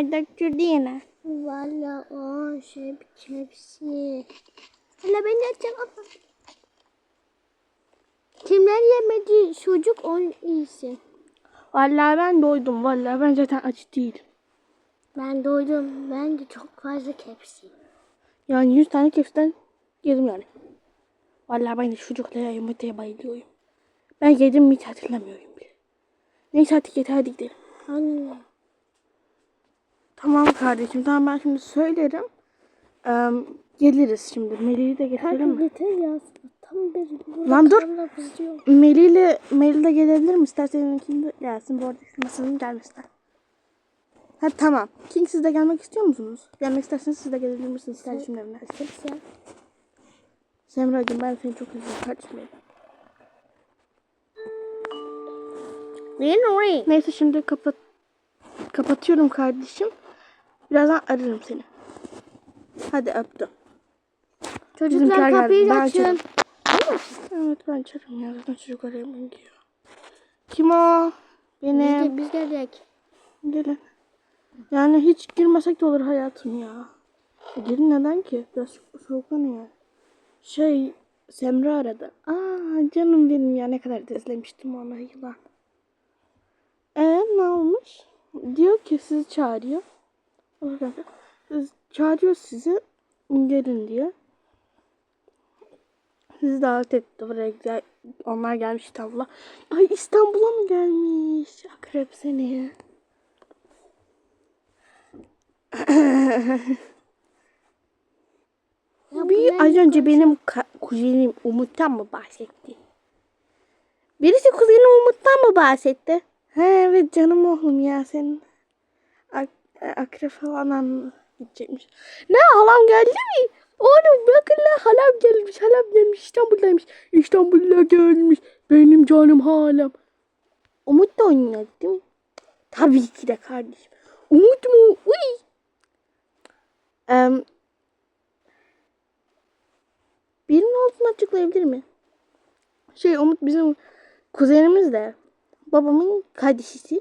Ömer döktürdü yine. Valla o şey bir tepsi. Hala ben ama. Kimler yemedi çocuk onun iyisi. Vallahi ben doydum. Vallahi ben zaten aç değilim. Ben doydum. Ben de çok fazla tepsi. Yani 100 tane keften yedim yani. Vallahi ben de çocuklara yumurtaya bayılıyorum. Ben yedim mi hiç hatırlamıyorum bile. Neyse hadi yeter hadi gidelim. Anne. Tamam kardeşim tamam ben şimdi söylerim. Ee, geliriz şimdi. Melih'i de getirelim mi? yeter ya. Tam bir Lan dur. karnına kızıyor. Melih'le Melih de gelebilir mi? İstersen de gelsin. Bu arada masasının gelmesinden. Ha tamam. King siz de gelmek istiyor musunuz? Gelmek isterseniz siz de gelebilir misiniz kardeşimin evine? Sen. Semra'cığım ben seni çok üzüldüm kardeşim benim. Neyse şimdi kapat kapatıyorum kardeşim. Birazdan ararım seni. Hadi öptüm. Çocuklar geldi. kapıyı Ben açın. Evet ben açarım ya zaten çocuklar hemen gidiyor. Kim o? Biz, Benim. de, biz geldik. Gelin. Yani hiç girmesek de olur hayatım ya. E, Gelin neden ki? Biraz so- soğuklanıyor. Şey Semra aradı. Aa canım benim ya ne kadar da izlemiştim onu yılan. E ne olmuş? Diyor ki sizi çağırıyor. Çağırıyor sizi. Gelin diyor. Sizi davet etti buraya gel. Onlar gelmiş İstanbul'a. Ay İstanbul'a mı gelmiş? Akrep seni. Bir az önce benim kuzenim Umut'tan mı bahsetti? Birisi kuzenim Umut'tan mı bahsetti? He evet canım oğlum ya senin. Ak akrep falan gidecekmiş. Ne halam geldi mi? Oğlum bakın lan halam gelmiş halam gelmiş İstanbul'daymış. İstanbul'a gelmiş benim canım halam. Umut da oynuyor değil mi? Tabii ki de kardeşim. Umut mu? Uy. Em, Birinin olduğunu açıklayabilir mi? Şey Umut bizim kuzenimiz de babamın kardeşisi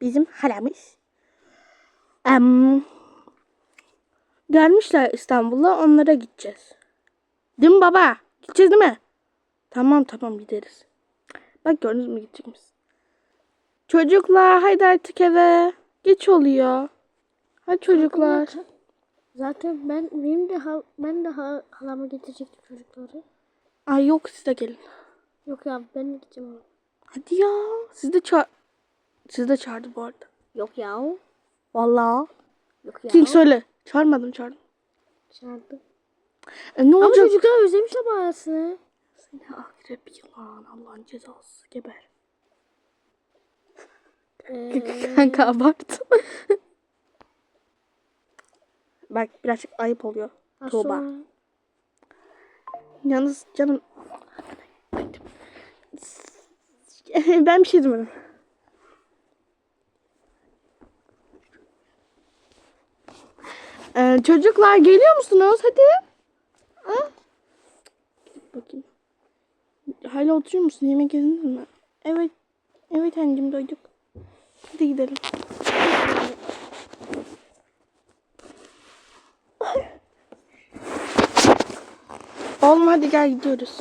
bizim halamız. Em, gelmişler İstanbul'a onlara gideceğiz. Değil mi baba? Gideceğiz değil mi? Tamam tamam gideriz. Bak gördünüz mü gidecekmiş. Çocuklar haydi artık eve. Geç oluyor. Hadi çocuklar. Zaten ben benim de hal, ben de hal, halama getirecektim çocukları. Ay yok siz de gelin. Yok ya ben de gideceğim. Hadi ya. Siz de çağır. Siz de çağırdı bu arada. Yok ya. Vallahi. Yok ya. King söyle. Çağırmadım çağırdım. Çağırdı. E, ne Ama olacak? çocuklar özlemiş ama arasını. Seni akrep yılan Allah'ın cezası geber. Ee, Kanka abart. Bak birazcık ayıp oluyor. Tuğba. Yalnız canım. ben bir şey demedim. Ee, çocuklar geliyor musunuz? Hadi. Ha? Bakayım. Hala oturuyor musun? Yemek yediniz mi? Evet. Evet anneciğim doyduk. Hadi gidelim. Oğlum hadi gel gidiyoruz.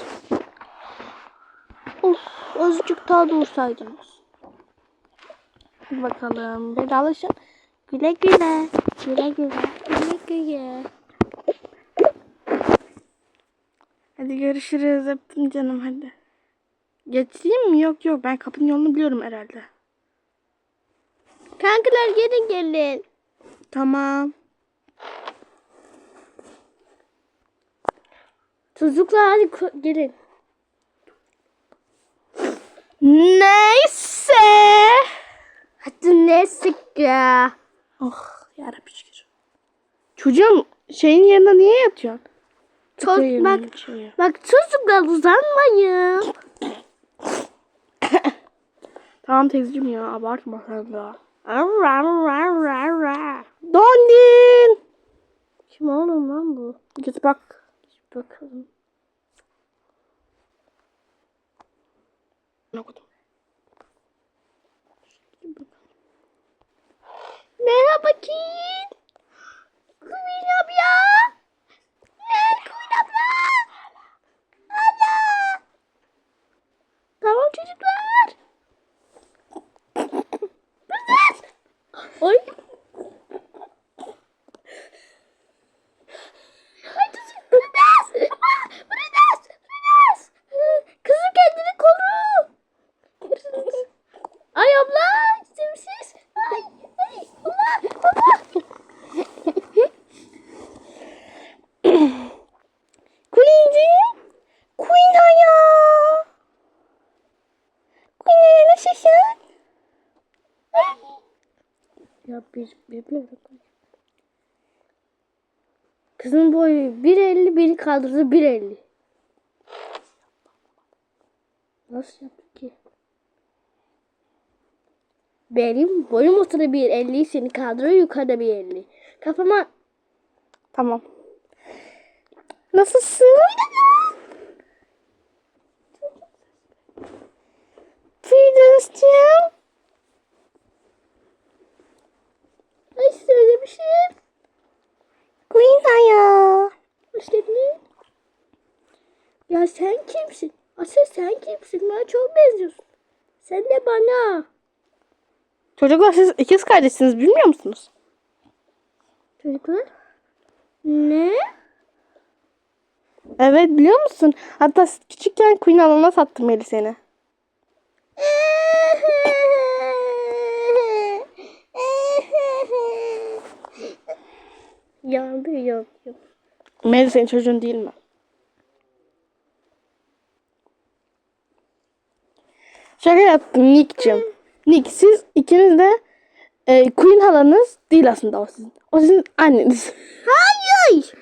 Of azıcık daha dursaydınız. Hadi bakalım vedalaşın. Güle güle. Güle güle. Güle. Hadi görüşürüz. Öptüm canım hadi. Geçeyim mi? Yok yok ben kapının yolunu biliyorum herhalde. Kankalar gelin gelin. Tamam. Çocuklar hadi gelin. Neyse. Hadi ne sık ya. Oh yarabbim şükür. Çocuğum şeyin yanında niye yatıyorsun? Çok yerine bak geçiyor. bak çocuklar uzanmayın. Tamam teyzeciğim ya abartma sen de. Dondin. Kim oğlum lan bu? Git bak. Bakalım. Ne okudum? Merhaba kim? Kuyruğum ya. Ee, kuyruğum ya. Ana. Tamam çocuklar. Kızlar. Oy. Bir. Kızın boyu 1.50 biri kaldırdı 1.50. Nasıl yaptı ki? Benim boyum ortada 1.50 seni kaldırıyor yukarıda 1.50. Kafama Tamam. Nasılsın? Firdevs'cığım. Ay söylemişim. Queen Aya. Hoş geldin. Ya sen kimsin? Asıl sen kimsin? Bana çok benziyorsun. Sen de bana. Çocuklar siz ikiz kardeşsiniz bilmiyor musunuz? Çocuklar. Ne? Evet biliyor musun? Hatta küçükken Queen Alana sattım Eli seni. Yandı yok yok. Mary senin çocuğun değil mi? Şaka yaptım Nick'cim. Nick siz ikiniz de e, Queen halanız değil aslında o sizin. O sizin anneniz. Hayır.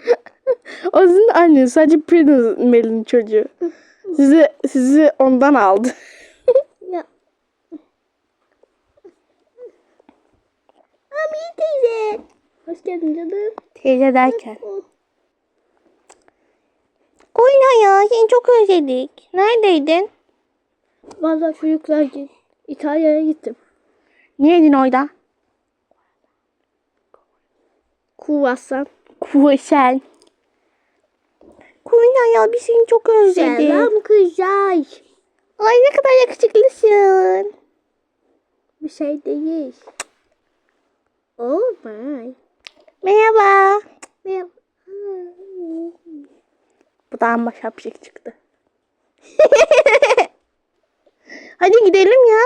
o sizin anneniz. Sadece Prudence Mary'nin çocuğu. Sizi, sizi ondan aldı. Ami teyze. Hoş geldin canım. Teyze derken. Queen ya seni çok özledik. Neredeydin? Vallahi çocuklar. İtalya'ya gittim. Niyeydin orada? Kuvassan. Kuvşen. Queen ya biz seni çok özledik. Selam kızlar. Ay ne kadar yakışıklısın. Bir şey değil. Oh my. Merhaba. Merhaba. Bu da amma şapşik çıktı. Hadi gidelim ya.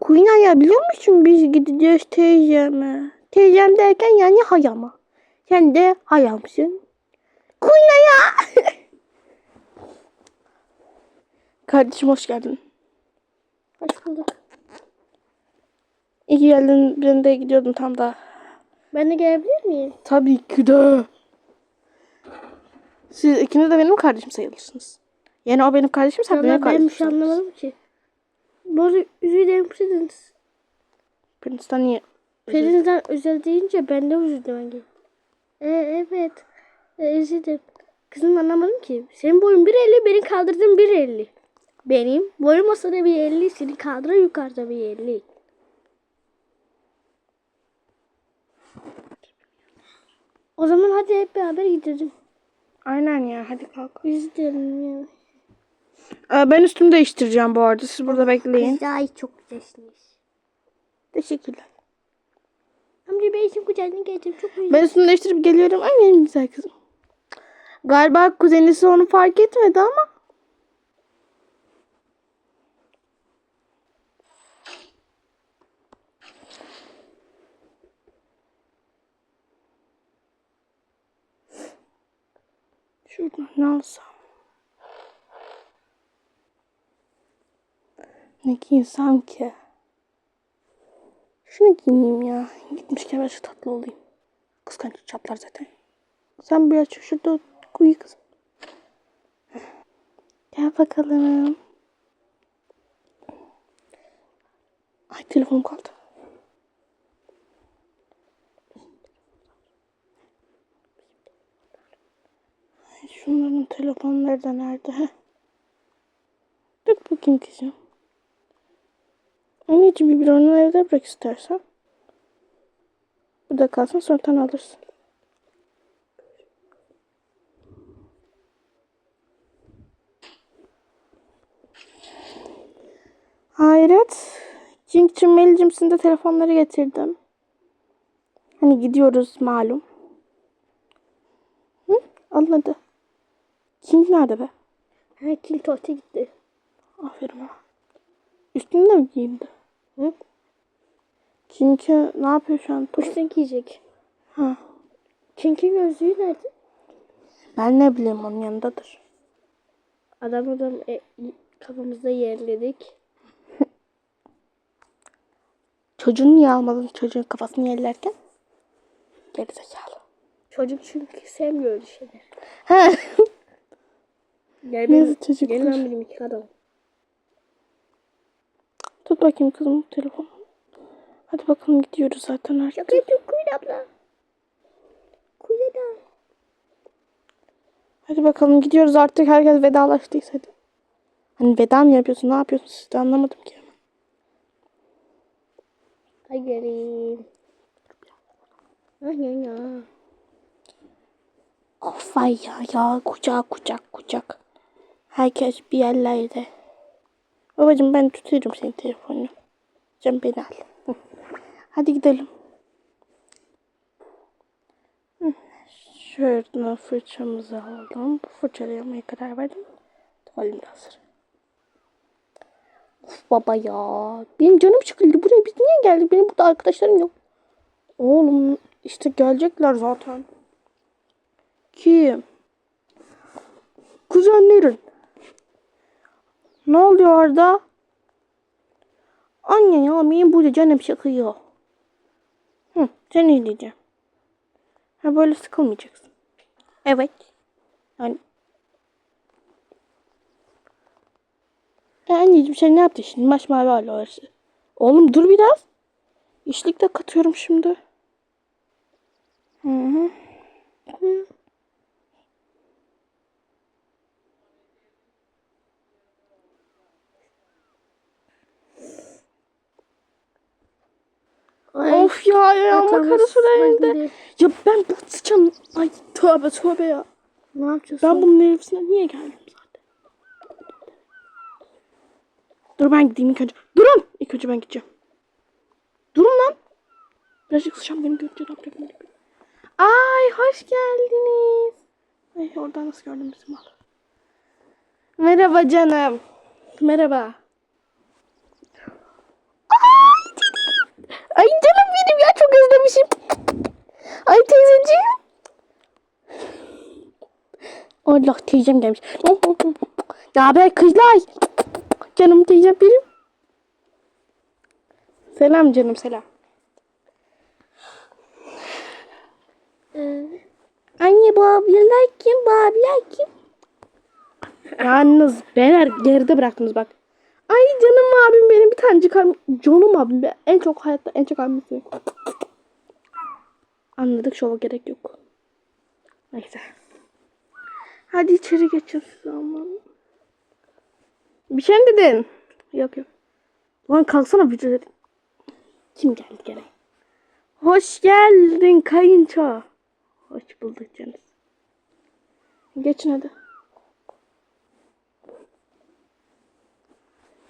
Queen ya biliyor musun biz gideceğiz teyzeme. Teyzem derken yani hayama. Sen de hayamsın. Queen ya. Kardeşim hoş geldin. Hoş bulduk. İyi geldin. Ben de gidiyordum tam da. Ben de gelebilir miyim? Tabii ki de. Siz ikiniz de benim kardeşim sayılırsınız. Yani o benim kardeşim sen benim Vallahi ben kardeşim bir şey anlamadım ki. Bu arada üzüldüm Prudence. Prince'den niye? Prudence'den özel deyince ben de üzüldüm hangi. Ee, evet. Ee, üzüldüm. Kızım anlamadım ki. Senin boyun 1.50 beni kaldırdın 1.50. Benim boyum masada 1.50 seni kaldıran yukarıda 1.50. O zaman hadi hep beraber gidelim. Aynen ya hadi kalk. Üzüldüm ya. Ee, ben üstümü değiştireceğim bu arada. Siz burada bekleyin. Ay çok güzelsiniz. Teşekkürler. Amca ben şimdi kucağına geldim. Çok üzüldüm. Ben üstümü değiştirip geliyorum. Ay benim güzel kızım. Galiba kuzenisi onu fark etmedi ama. Şuradan ne alsam? Ne giysem ki? Şunu giyeyim ya. Gitmişken ben şu tatlı olayım. Kıskanç çatlar zaten. Sen biraz şu şurada kuyu kızım. Gel bakalım. Ay telefonum kaldı. Ay, şunların telefonları da nerede? Heh. Dur bakayım kızım. Anneciğim bir onu evde bırak istersen. Burada kalsın sonradan alırsın. Hayret. Cink'cim Melicim sizin de telefonları getirdim. Hani gidiyoruz malum. Hı? Alın Cink nerede be? Ha kim tuvalete gitti. Aferin ha. Üstünü de mi giyindi? Hı? Cink'e ne yapıyor şu an? Üstüne giyecek. Ha. Çünkü gözlüğü nerede? Ben ne bileyim onun yanındadır. Adam adam e, kafamızda yerledik. Çocuğunu niye almadın çocuğun kafasını yerlerken? Gerizekalı. Çocuk çünkü sevmiyor öyle şeyler. Gel Neyse çocuk. Gel lan benim iki adam. Tut bakayım kızım telefon. Hadi bakalım gidiyoruz zaten artık. Şaka yapıyorum Kuyun abla. Kuyun abla. Hadi bakalım gidiyoruz artık herkes vedalaştıysa hadi. Hani veda mı yapıyorsun ne yapıyorsun siz de anlamadım ki. Hadi gelin. Ay ya ya. Of ay ya ya kucak kucak kucak. Herkes bir yerlerde. Babacım ben tutuyorum senin telefonunu. Sen beni al. Hadi gidelim. Şuradan fırçamızı aldım. Bu fırçayı yapmaya karar verdim. Tuvalim de hazır. Of baba ya. Benim canım sıkıldı. Buraya biz niye geldik? Benim burada arkadaşlarım yok. Oğlum işte gelecekler zaten. Kim? Kuzenlerin. Ne oluyor orada? Anne ya benim burada canım sıkıyor. Hı, sen ne diyeceğim? Ha böyle sıkılmayacaksın. Evet. Yani. E anneciğim sen ne yaptın şimdi? Maşmavi hala orası. Oğlum dur biraz. İşlik de katıyorum şimdi. Hı. Hı. Ay, Of ya ayağıma atamız kara su değdi. Ya ben bu sıçan... Ay tövbe tövbe ya. Ne yapıyorsun? Ben bunun evine niye geldim zaten? Dur ben gideyim ilk önce. Durun! İlk önce ben gideceğim. Durun lan. Birazcık sıçan beni görünce ne yapacak. Ay hoş geldiniz. Ay oradan nasıl gördüm bizim mal. Merhaba canım. Merhaba. Ay canım. Ay canım benim ya çok özlemişim. Ay teyzeciğim. Allah teyzem gelmiş. Ne haber kızlar? Canım teyzem benim. Selam canım selam. Ee, Anne bu abiler kim? Bu abiler kim? Yalnız beyler geride bıraktınız bak. Ay canım abim benim bir tanecik abim. Canım abim be. En çok hayatta en çok abim. Anladık şova gerek yok. Neyse. Hadi içeri geçin siz ama. Bir şey mi dedin? Yok yok. Lan kalksana bir şey Kim geldi gene? Hoş geldin kayınço. Hoş bulduk canım. Geçin hadi.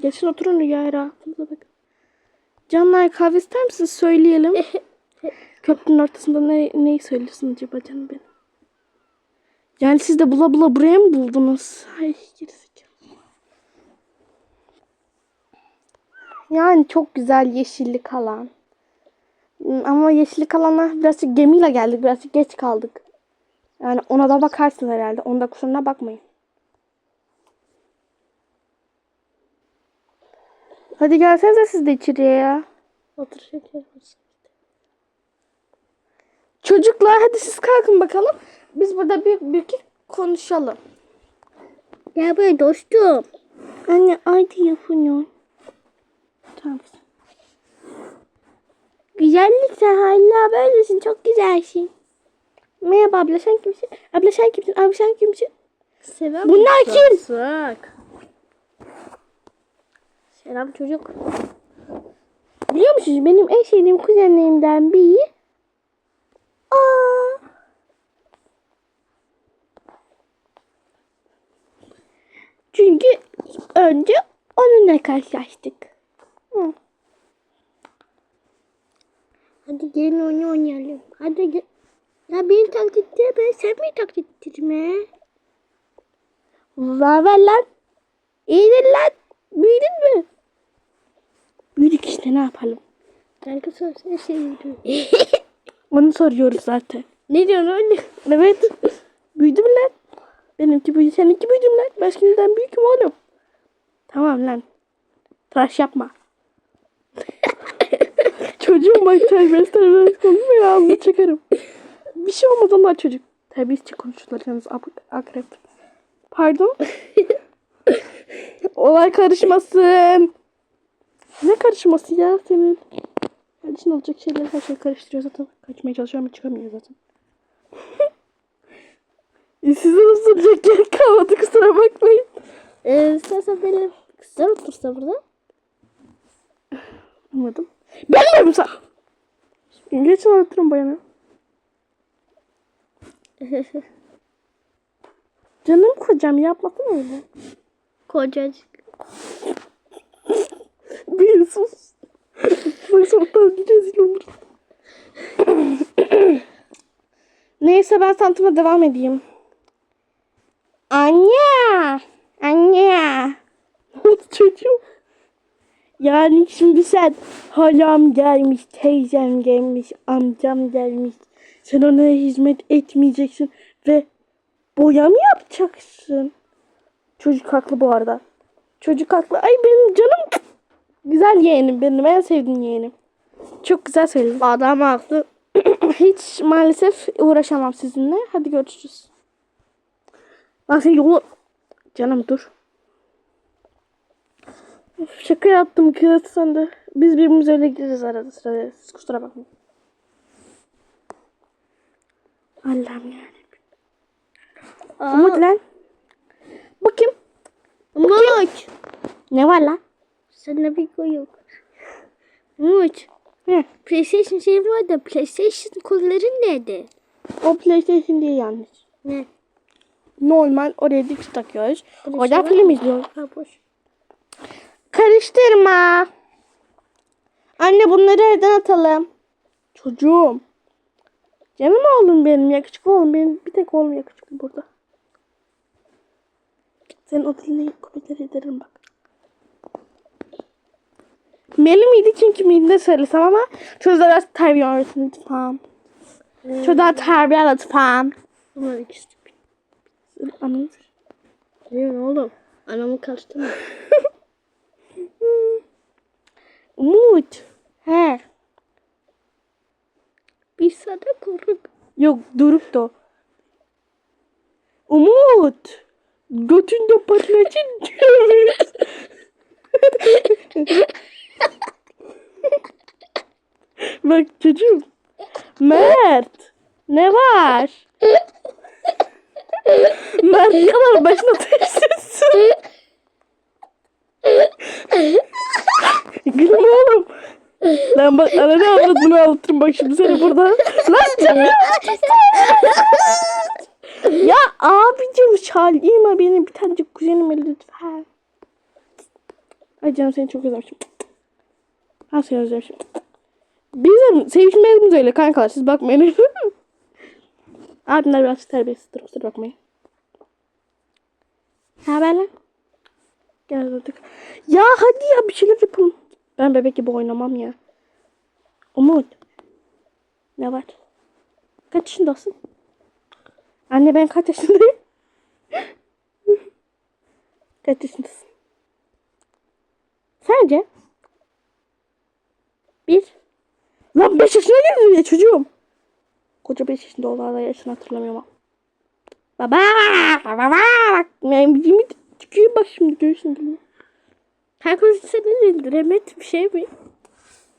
Geçin oturun rüyaya rahatınıza bakın. Canlar kahve ister misiniz? Söyleyelim. Köprünün ortasında ne, neyi söylüyorsun acaba canım benim? Yani siz de bula bula buraya mı buldunuz? Ay gerizekalı. Yani çok güzel yeşillik alan. Hmm, Ama yeşillik alanlar birazcık gemiyle geldik. Birazcık geç kaldık. Yani ona da bakarsın herhalde. Onda kusuruna bakmayın. Hadi gelsenize siz de içeriye ya. otur şeker. Çocuklar hadi siz kalkın bakalım. Biz burada bir, bir iki konuşalım. Gel buraya dostum. Anne ay telefonu. Tamam. Güzellik sen hala böylesin. Çok güzelsin. Merhaba abla sen kimsin? Abla sen kimsin? Abi sen kimsin? Selam. Bunlar kim? Sak. Selam çocuk. Biliyor musunuz benim en sevdiğim kuzenlerimden biri Aa. Çünkü önce onunla karşılaştık. Hı. Hadi gelin oyunu oynayalım. Hadi gel. Ya beni taklit etme. Sen beni taklit etme. Zaver lan. İyidir lan. Büyüdün mü? Büyüdük işte ne yapalım. Kanka sorsana seviyorum. Onu soruyoruz zaten. ne diyorsun öyle? Evet. Büyüdüm lan. Benimki büyüdü. Seninki büyüdüm lan. Ben şimdiden büyüküm oğlum. Tamam lan. Tıraş yapma. Çocuğum bak terbiyesiz terbiyesiz konuşma ya. Ağzını çıkarım. bir şey olmaz onlar çocuk. Yalnız ab- akrep. Pardon. Olay karışmasın. Ne karışması ya senin? Kardeşin olacak şeyler her şey karıştırıyor zaten. Kaçmaya çalışıyor ama çıkamıyor zaten. Size nasıl duracak yer kalmadı kusura bakmayın. Ee, istersen benim kızlar otursa burada. Anladım. Ben mi sen? Geçin oturun bayanı. Canım kocam yapmasana öyle. Kocacık. Bir sus. Bak ortadan rezil olur. Neyse ben santıma devam edeyim. Anne. Anne. Çocuğum? Yani şimdi sen halam gelmiş, teyzem gelmiş, amcam gelmiş. Sen ona hizmet etmeyeceksin ve boya mı yapacaksın? Çocuk haklı bu arada. Çocuk haklı. Ay benim canım. Güzel yeğenim benim. En sevdiğim yeğenim. Çok güzel söyledin. Adam haklı. Hiç maalesef uğraşamam sizinle. Hadi görüşürüz. Lan sen yolu... Canım dur. Şaka yaptım kız sen de. Biz birbirimize öyle gireriz arada sırada. Siz kusura bakmayın. Allah'ım yani. Umut lan. Bakayım. Umut. Ne var lan? Sana bir koy yok. Umut. He. PlayStation şey var da PlayStation kolların nerede? O PlayStation değil yanlış. Ne? Normal oraya dikiş takıyoruz. Böyle Orada şey var film izliyoruz. Ha boş. Karıştırma. Anne bunları evden atalım. Çocuğum. Canım oğlum benim yakışıklı oğlum benim bir tek oğlum yakışıklı burada. Senin o diline kuvvetleri ederim bak. Meli miydi çünkü miydi söylesem ama çocuğa biraz terbiye lütfen. Çocuğa terbiye lütfen. Bunlar ikisi. Anladın Ne oğlum? Anamı karıştırma. Umut. He. Bir sana koruk. Yok durup da. Umut. Götünde patlayacak. Bak çocuğum. Mert. Ne var? Mert kadar başına taşıyorsun. Gülme oğlum. Lan bak ananı avradını anlatırım bak şimdi seni burada. Lan canım. ya abicim çalayım beni bir tanecik kuzenime lütfen. Ay canım seni çok özlemişim. Ha seni özlemişim. Bizim sevişmelerimiz öyle kankalar siz bakmayın. Abimler biraz terbiyesizdir kusura bakmayın. Ne haber lan? Gel artık. Ya hadi ya bir şeyler yapalım. Ben bebek gibi oynamam ya. Umut. Ne var? Kaç yaşındasın? Anne ben kaç yaşındayım? kaç yaşındasın? Sence? Bir. Lan beş yaşına girdin ya çocuğum. Koca beş yaşında olan yaşını hatırlamıyorum. Baba! Baba! Bak memciğimi tüküyor bak şimdi göğsün gibi. Kanka senin indiremet bir şey mi?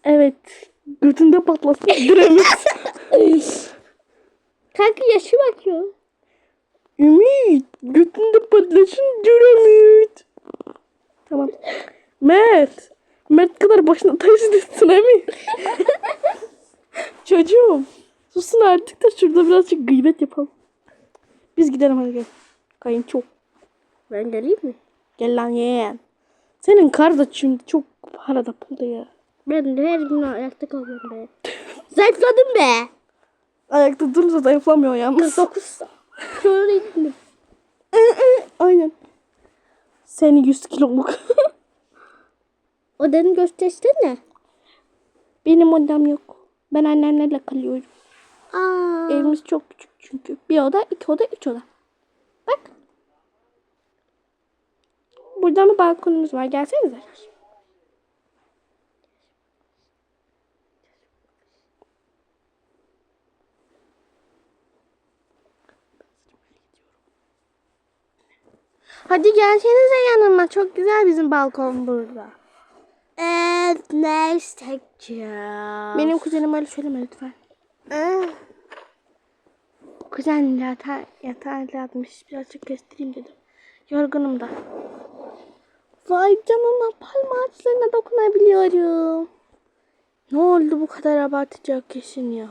Evet. Götünde patlasın. Diremiz. Kanka yaşı bakıyor. Ümit. Götünde patlasın. Diremiz. Tamam. Mert. Mert kadar başına taş düşsün emin. Çocuğum. Susun artık da şurada birazcık gıybet yapalım. Biz gidelim hadi gel. Kayınço. Ben geleyim mi? Gel lan yeğen. Senin kar da şimdi çok para da pulda ya. Ben de her gün ayakta kalıyorum be. Zayıfladım be. Ayakta durunca zayıflamıyor yalnız. 49. Şöyle indim. Aynen. Seni 100 kiloluk. Odanı göstersene. Benim odam yok. Ben annemlerle kalıyorum. Aa. Evimiz çok küçük çünkü. Bir oda, iki oda, üç oda. Bak. Burada mı balkonumuz var? Gelsenize. Hadi gelsenize yanıma. Çok güzel bizim balkon burada. Evet neyse ya. Benim kuzenim öyle söyleme lütfen. Kuzen yatağa, yatağa yatmış. Birazcık göstereyim dedim. Yorgunum da. Vay canına palma ağaçlarına dokunabiliyorum. Ne oldu bu kadar abartacak kesin ya.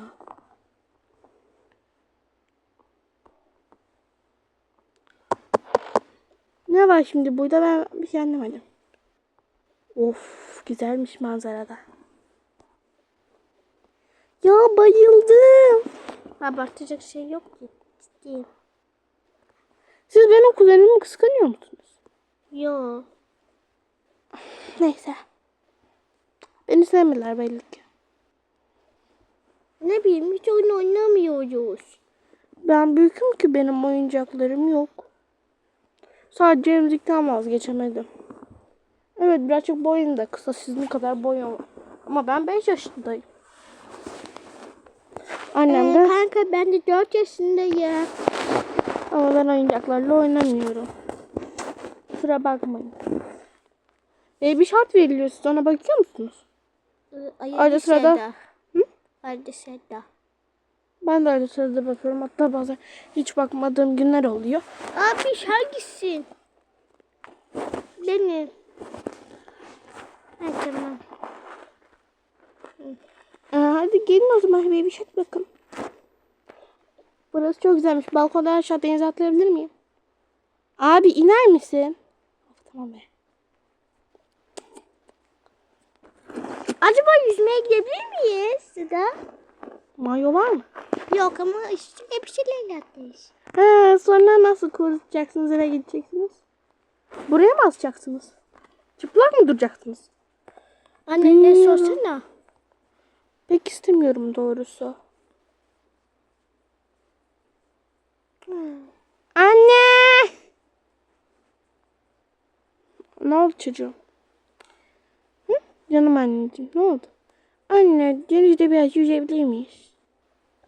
Ne var şimdi burada ben bir şey anlamadım. Of güzelmiş manzarada. Ya bayıldım. Abartacak şey yok ki. Ciddiyim. Siz benim kuzenimi kıskanıyor musunuz? Yo. Neyse. Beni sevmediler belli ki. Ne bileyim hiç oyun oynamıyoruz. Ben büyüküm ki benim oyuncaklarım yok. Sadece emzikten vazgeçemedim. Evet birazcık boyum da kısa sizin kadar boyum. Ama ben 5 yaşındayım. Annem Ee, de kanka ben de 4 yaşındayım. ama ben oyuncaklarla oynamıyorum. Kusura bakmayın. Baby Shark veriliyor siz ona bakıyor musunuz? Arada Arada sırada- Hı? Arada sırada. Ben de öyle sırada bakıyorum. Hatta bazen hiç bakmadığım günler oluyor. Abi hangisin? Benim. Ha, tamam. Ee, hadi gelin o zaman Baby Shark bakın. Burası çok güzelmiş. Balkondan aşağı denize atlayabilir miyim? Abi iner misin? Tamam be. Acaba yüzmeye gidebilir miyiz Sıda? Mayo var mı? Yok ama işte hep şeyler yapmış. He, sonra nasıl kurutacaksınız eve gideceksiniz? Buraya mı asacaksınız? Çıplak mı duracaksınız? Anne ne Bilmiyorum. sorsana. Pek istemiyorum doğrusu. Anne! Ne oldu çocuğum? Hı? Canım anneciğim ne oldu? Anne denizde biraz yüzebilir miyiz?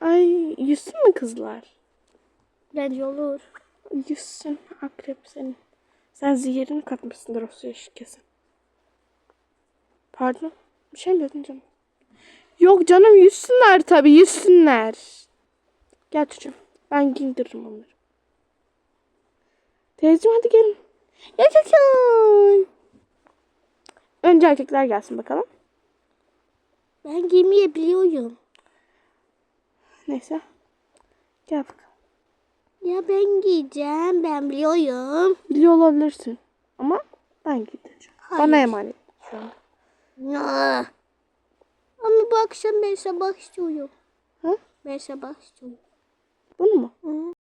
Ay yüzsün mü kızlar? Bence olur. Yüzsün akrep senin. Sen zihirini katmışsındır o suya kesin. Pardon? Bir şey mi dedin canım? Yok canım yüzsünler tabii yüzsünler. Gel çocuğum. Ben giydiririm onları. Teyzeciğim hadi gelin. Yaşasın. Önce erkekler gelsin bakalım. Ben giymeyebiliyorum. Neyse. Gel bakalım. Ya ben giyeceğim. Ben biliyorum. Biliyor olabilirsin. Ama ben giydireceğim. Bana emanet şu an. Ya. Ama bu akşam ben sabah istiyorum. Hı? Ben sabah istiyorum. Bunu mu?